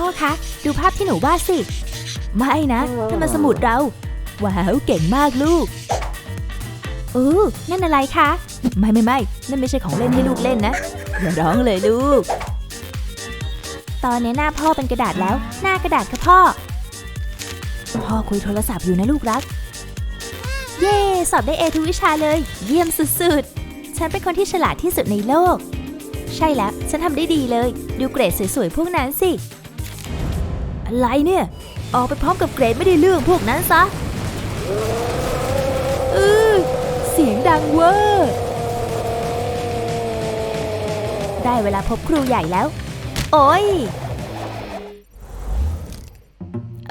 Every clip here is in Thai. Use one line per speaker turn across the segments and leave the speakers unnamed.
พ่อคะ ดูภาพที่หนูวาดสิ ไม่นะนั่นมันสมุดเรา ว้าวเก่งมากลูกอู้นั่นอะไรคะ ไม่ไม่ไม่นั่นไม่ใช่ของเล่นให้ลูกเล่นนะ อย่าร้องเลยลูก ตอนนี้หน้าพ่อเป็นกระดาษแล้ว หน้ากระดาษค่ะพ่อ พ่อคุยโทรศัพท์อยู่นะลูกรัก เย่สอบได้เอทุกวิชาเลย เยี่ยมสุดๆ ฉันเป็นคนที่ฉลาดที่สุดในโลก ใช่แล้ว ฉันทำได้ดีเลย ดูเกรดสวยๆพวกนั้นสิ อะไรเนี่ย ออกไปพร้อมกับเกรดไม่ได้เรื่องพวกนั้นซะเออเสียงดังเวอร์ได้เวลาพบครูใหญ่แล้ว โอ้ย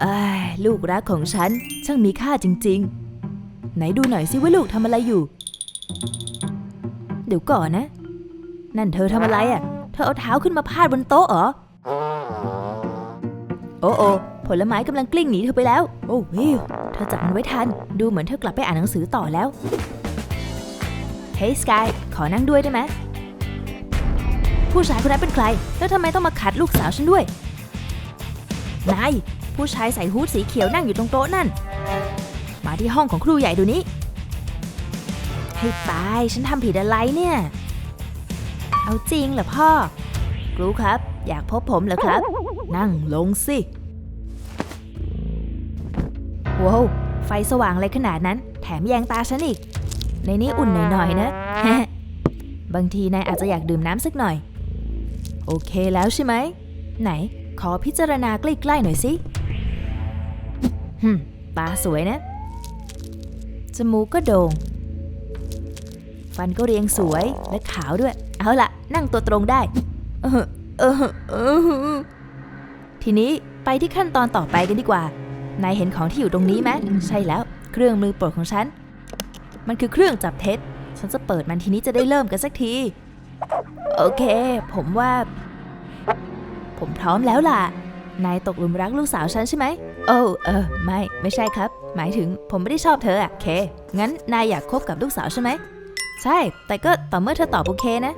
อ้ยลูกรักของฉัน ช่างมีค่าจริง ๆ ไหนดูหน่อยสิว่าลูกทำอะไรอยู่ เดี๋ยวก่อนนะ นั่นเธอทำอะไรอะ เธอเอาเท้าขึ้นมาพาดบนโต๊ะเหรอ โอ้โอผลไม้กำลังกลิ้งหนีเธอไปแล้ว โอ้วิวเธอจับมันไว้ทัน ดูเหมือนเธอกลับไปอ่านหนังสือต่อแล้ว เฮ้ยสกาย ขอนั่งด้วยได้ไหม ผู้ชายคนนั้นเป็นใคร แล้วทำไมต้องมาขัดลูกสาวฉันด้วย นาย ผู้ชายใส่ฮู้ดสีเขียวนั่งอยู่ตรงโต๊ะนั่น มาที่ห้องของครูใหญ่ดูนี้ ให้ตาย ฉันทำผิดอะไรเนี่ย เอาจริงเหรอพ่อ ครูครับ อยากพบผมเหรอครับ นั่งลงสิว้าวไฟสว่างอะไรขนาดนั้น แถมแยงตาฉันอีก ในนี้อุ่นหน่อยๆนะ บางทีนายอาจจะอยากดื่มน้ำสักหน่อย โอเคแล้วใช่ไหม ไหน ขอพิจารณาใกล้ๆหน่อยสิฮึตาสวยนะ จมูกก็โด่ง ฟันก็เรียงสวยและขาวด้วย เอาละนั่งตัวตรงได้ เออเออเออ ทีนี้ไปที่ขั้นตอนต่อไปกันดีกว่า นายเห็นของที่อยู่ตรงนี้ไหมใช่แล้ว เครื่องมือโปรดของฉัน มันคือเครื่องจับเท็จ ฉันจะเปิดมันทีนี้จะได้เริ่มกันสักที โอเค ผมว่า ผมพร้อมแล้วล่ะ นายตกหลุมรักลูกสาวฉันใช่ไหม โอ้เออ ไม่ ไม่ใช่ครับ หมายถึงผมไม่ได้ชอบเธออะเค งั้นนายอยากคบกับลูกสาวใช่ไหม ใช่ แต่ก็ต่อเมื่อเธอตอบโอเคนะ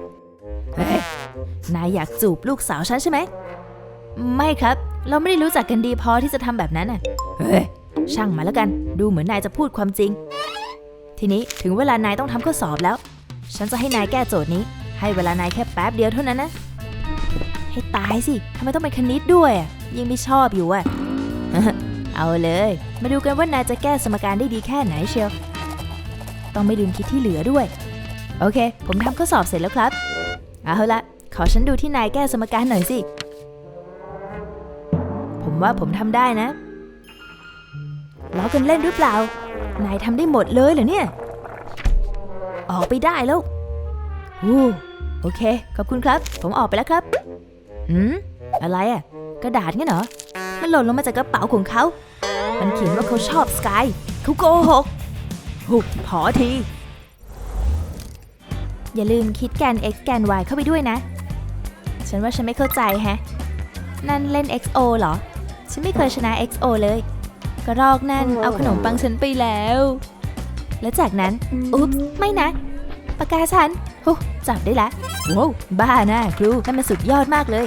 เฮ้ย นายอยากจูบลูกสาวฉันใช่ไหม ไม่ครับ เราไม่ได้รู้จักกันดีพอที่จะทำแบบนั้นน่ะ เฮ้ย ช่างมาแล้วกัน ดูเหมือนนายจะพูดความจริง ทีนี้ถึงเวลานายต้องทำข้อสอบแล้ว ฉันจะให้นายแก้โจทย์นี้ ให้เวลานายแค่แป๊บเดียวเท่านั้นนะ ให้ตายสิทำไมต้องเป็นคณิตด้วยอะยังไม่ชอบอยู่อะ เอาเลย มาดูกันว่านายจะแก้สมการได้ดีแค่ไหนเชียว ต้องไม่ลืมคิดที่เหลือด้วย โอเค ผมทำข้อสอบเสร็จแล้วครับ เอาละ ขอฉันดูที่นายแก้สมการหน่อยสิผม ว่าผมทำได้นะ ล้อกันเล่นหรือเปล่า นายทำได้หมดเลยเหรอเนี่ย ออกไปได้แล้วอู้โอเค ขอบคุณครับ ผมออกไปแล้วครับหืมอะไรอะ่ะ กระดาษงั้นเหรอ มันหล่นลงมาจากกระเป๋าของเขา มันเขียนว่าเขาชอบสกายเขาโกหกหุบพอที อย่าลืมคิดแกน x แกน y เข้าไปด้วยนะ ฉันว่าฉันไม่เข้าใจแฮะ นั่นเล่น xo เหรอ ฉันไม่เคยชนะ xo เลยกระรอกนั่นเอาขนมปังฉันไปแล้ว และจากนั้น อุ๊บไม่นะปากกาฉันโอ้จับได้ละว้าวบ้านะครูนั่นมันสุดยอดมากเลย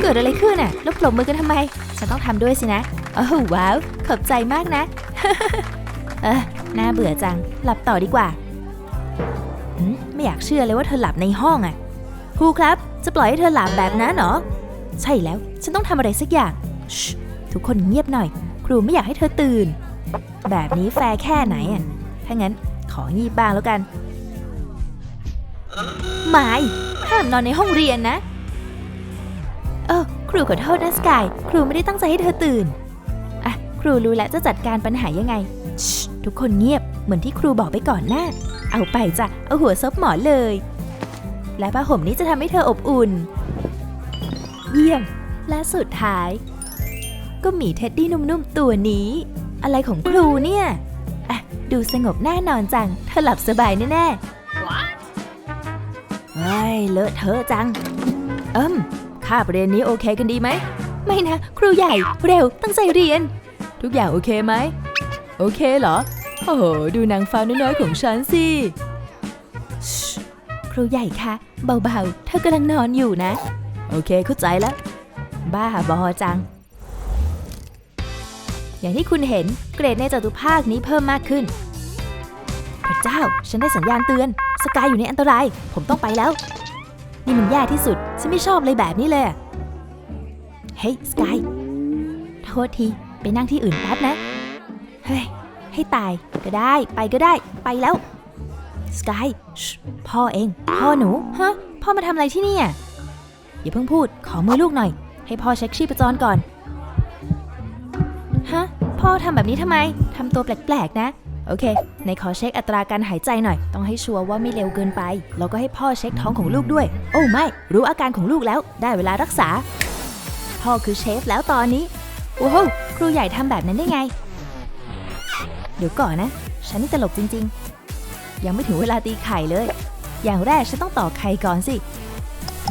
เกิดอะไรขึ้นอะแล้วปรบมือกันทำไม ฉันต้องทำด้วยสินะโอ้โหว้าว ขอบใจมากนะ เออน่าเบื่อจัง หลับต่อดีกว่าหืมไม่อยากเชื่อเลยว่าเธอหลับในห้องอะครูครับ จะปล่อยให้เธอหลับแบบนั้นเหรอ ใช่แล้ว ฉันต้องทำอะไรสักอย่างช ทุกคนเงียบหน่อย ครูไม่อยากให้เธอตื่น แบบนี้แฟร์แค่ไหนอะ ถ้างั้นของีบบ้างแล้วกันไม่ห้ามนอนในห้องเรียนนะ เออครูขอโทษนะสกาย ครูไม่ได้ตั้งใจให้เธอตื่น อะ ครูรู้แล้วจะจัดการปัญหายังไง ทุกคนเงียบเหมือนที่ครูบอกไปก่อนหน้า เอาไปจ้ะ เอาหัวซบหมอนเลย และผ้าห่มนี้จะทำให้เธออบอุ่น เยี่ยม และสุดท้าย ก็หมีเท็ดดี้นุ่มๆตัวนี้ อะไรของครูเนี่ยอะดูสงบแน่นอนจัง เธอหลับสบายแน่ๆเฮ้ยเลอะเทอะจัง เอิมคาบเรียนนี้โอเคกันดีไหม ไม่นะ ครูใหญ่เร็วตั้งใจเรียน ทุกอย่างโอเคไหม โอเคเหรอ โอ้โห ดูนางฟ้าน้อยๆของฉันสิชิครูใหญ่คะเบาๆ เธอกำลังนอนอยู่นะ โอเคเข้าใจแล้ว บ้าบอจัง อย่างที่คุณเห็นเกรดในจตุภาคนี้เพิ่มมากขึ้น พระเจ้า ฉันได้สัญญาณเตือน สกายอยู่ในอันตราย ผมต้องไปแล้ว นี่มันแย่ที่สุด ฉันไม่ชอบเลยแบบนี้เลย เฮ้ย สกาย โทษที ไปนั่งที่อื่นแป๊บนะ เฮ้ย ให้ตาย ก็ได้ ไปก็ได้ ไปแล้ว สกายพ่อเอง พ่อหนู ฮะ พ่อมาทำอะไรที่นี่อะ อย่าเพิ่งพูด ขอมือลูกหน่อย ให้พ่อเช็คชีพจรก่อน ฮะ พ่อทำแบบนี้ทำไม ทำตัวแปลกๆ นะ โอเค ในขอเช็คอัตราการหายใจหน่อย ต้องให้ชัวร์ว่าไม่เร็วเกินไป แล้วก็ให้พ่อเช็คท้องของลูกด้วย โอ้ไม่ รู้อาการของลูกแล้ว ได้เวลารักษา พ่อคือเชฟแล้วตอนนี้ โอ้โห ครูใหญ่ทำแบบนั้นได้ไง เดี๋ยวก่อนนะ ฉันนี่ตลกจริงๆ ยังไม่ถึงเวลาตีไข่เลย อย่างแรกฉันต้องตอกไข่ก่อนสิ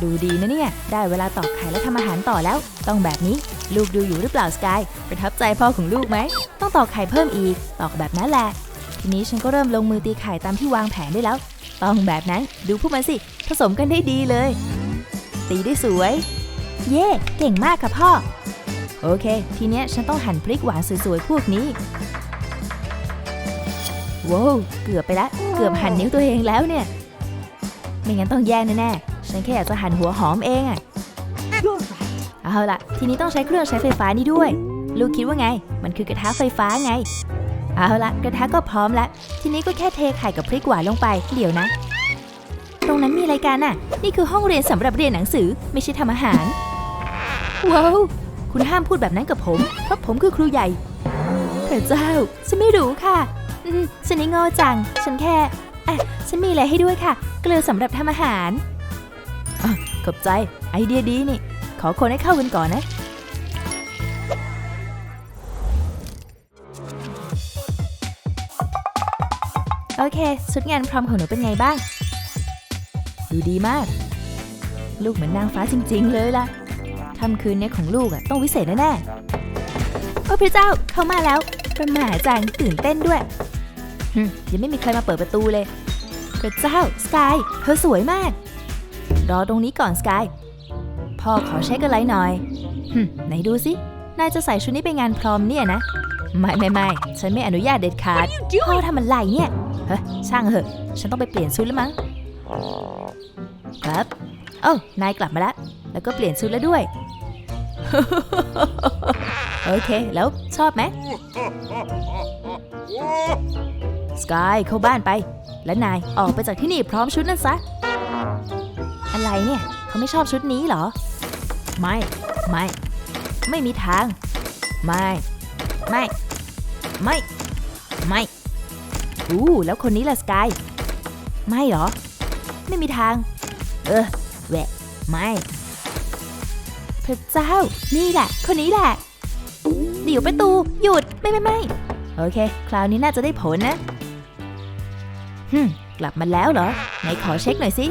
ดูดีนะเนี่ย ได้เวลาตอกไข่แล้วทำอาหารต่อแล้ว ต้องแบบนี้ ลูกดูอยู่หรือเปล่าสกายประทับใจพ่อของลูกไหม ต้องตอกไข่เพิ่มอีก ตอกแบบนั้นแหละ ทีนี้ฉันก็เริ่มลงมือตีไข่ตามที่วางแผนได้แล้ว ต้องแบบนั้นดูพวกมันสิ ผสมกันได้ดีเลย ตีได้สวย เย่เก่งมากค่ะพ่อ โอเค ทีเนี้ยฉันต้องหั่นพริกหวานสวยๆพวกนี้ว้าวเกือบไปแล้วเกือบหั่นนิ้วตัวเองแล้วเนี่ย ไม่งั้นต้องแย่แน่ๆฉันแค่อยากจะหั่นหัวหอมเองอะ เอาละทีนี้ต้องใช้เครื่องใช้ไฟฟ้านี่ด้วย ลูกคิดว่าไง มันคือกระทะไฟฟ้าไง เอาละกระทะก็พร้อมแล้วทีนี้ก็แค่เทไข่กับพริกหวานลงไป เดี๋ยวนะ ตรงนั้นมีอะไรกันน่ะ นี่คือห้องเรียนสำหรับเรียนหนังสือไม่ใช่ทำอาหาร ว้าว คุณห้ามพูดแบบนั้นกับผม เพราะผมคือครูใหญ่พระเจ้า ฉันไม่รู้ค่ะ อืมฉันนี่ง่จัง ฉันแค่อะฉันมีอะไรให้ด้วยค่ะ เกลือสำหรับทำอาหารอขอบใจ ไอเดียดีนี่ ขอคนให้เข้ากันก่อนนะ โอเคชุดงานพร้อมของหนูเป็นไงบ้าง ดูดีมาก ลูกเหมือนนางฟ้าจริง ๆ เลยล่ะค่ำคืนนี้ของลูกอะต้องวิเศษแน่ๆ โอ้พระเจ้าเข้ามาแล้ว ประหมาจังตื่นเต้นด้วยยังไม่มีใครมาเปิดประตูเลย พระเจ้า สกาย เธอสวยมาก รอตรงนี้ก่อนสกาย พ่อขอเช็คอะไรหน่อยหึไหนดูสิ นายจะใส่ชุดนี้ไปงานพรอมเนี่ยนะ ไม่ไม่ไม่ฉันไม่อนุญาตเด็ดขาด พ่อทำอะไรเนี่ย เฮ้ยช่างเหอะ ฉันต้องไปเปลี่ยนชุดแล้วมั้ง ครับ เอ้านายกลับมาแล้วแล้วก็เปลี่ยนชุดแล้วด้วย โอเค แล้วชอบไหมสกายเข้าบ้านไป และนายออกไปจากที่นี่พร้อมชุดนั้นซะ อะไรเนี่ย เขาไม่ชอบชุดนี้เหรอ ไม่ ไม่ ไม่มีทาง ไม่ ไม่ ไม่ ไม่อู้แล้วคนนี้ล่ะสกาย ไม่หรอ ไม่มีทาง เออแหวะ ไม่พระเจ้า นี่แหละ คนนี้แหละ เดี๋ยวประตู หยุด ไม่ไม่ไม่โอเค คราวนี้น่าจะได้ผลนะฮึมกลับมาแล้วเหรอ ไหนขอเช็คหน่อยสิ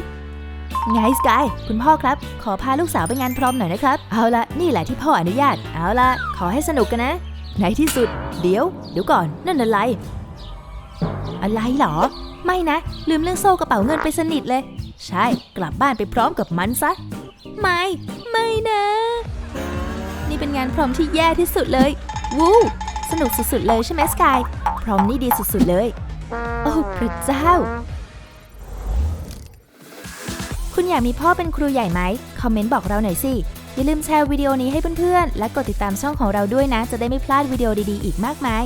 ไงสกายคุณพ่อครับ ขอพาลูกสาวไปงานพร้อมหน่อยนะครับ เอาละนี่แหละที่พ่ออนุญาต เอาละขอให้สนุกกันนะ ในที่สุด เดี๋ยว เดี๋ยวก่อน นั่นอะไร อะไรเหรอ ไม่นะ ลืมเรื่องโซ่กระเป๋าเงินไปสนิทเลย ใช่ กลับบ้านไปพร้อมกับมันซะ ไม่ ไม่นะ นี่เป็นงานพร้อมที่แย่ที่สุดเลย วู้ สนุกสุดๆเลยใช่ไหมสกาย พร้อมนี่ดีสุดๆเลย โอ้พระเจ้า คุณอยากมีพ่อเป็นครูใหญ่ไหม คอมเมนต์บอกเราหน่อยสิ อย่าลืมแชร์วิดีโอนี้ให้เพื่อนๆ และกดติดตามช่องของเราด้วยนะ จะได้ไม่พลาดวิดีโอดีๆ อีกมากมาย